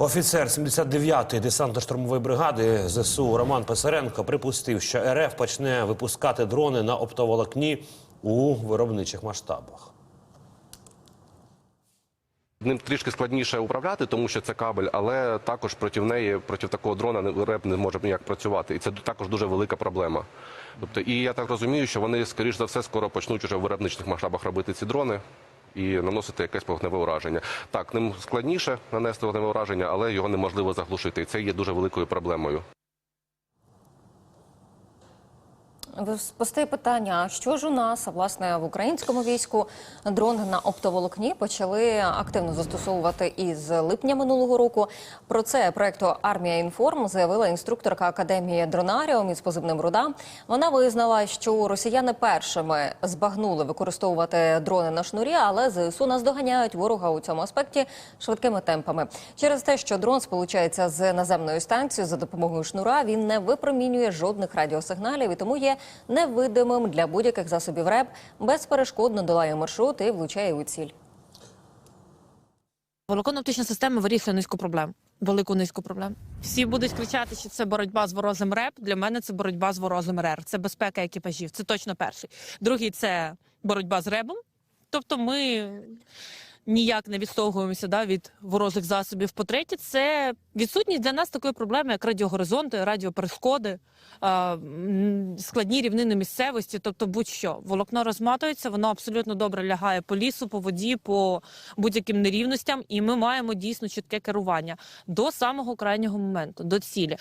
Офіцер 79-ї десантно-штурмової бригади ЗСУ Роман Писаренко припустив, що РФ почне випускати дрони на оптоволокні у виробничих масштабах. Ним трішки складніше управляти, тому що це кабель, але також проти неї, проти такого дрона реп не може ніяк працювати. І це також дуже велика проблема. Тобто, і я так розумію, що вони, скоріш за все, скоро почнуть уже в виробничних масштабах робити ці дрони і наносити якесь вогневе ураження. Так, ним складніше нанести вогневе ураження, але його неможливо заглушити. І це є дуже великою проблемою. Постає питання: що ж у нас а, власне в українському війську дрони на оптоволокні почали активно застосовувати із липня минулого року. Про це проекту Армія інформ заявила інструкторка академії Дронаріум із позивним Руда. Вона визнала, що росіяни першими збагнули використовувати дрони на шнурі, але ЗСУ наздоганяють ворога у цьому аспекті швидкими темпами. Через те, що дрон сполучається з наземною станцією за допомогою шнура, він не випромінює жодних радіосигналів і тому є невидимим для будь-яких засобів РЕП, безперешкодно долає маршрут і влучає у ціль. Волоконно-оптична система вирішує низку проблем. Велику низку проблем. Всі будуть кричати, що це боротьба з ворозим РЕП. Для мене це боротьба з ворозим РЕР. Це безпека екіпажів. Це точно перший. Другий це боротьба з РЕБом. Тобто ми ніяк не відштовхуємося да, від ворожих засобів. По-третє, це відсутність для нас такої проблеми, як радіогоризонти, радіоперешкоди, складні рівнини місцевості. Тобто, будь-що волокно розматується, воно абсолютно добре лягає по лісу, по воді, по будь-яким нерівностям, і ми маємо дійсно чітке керування до самого крайнього моменту, до цілі.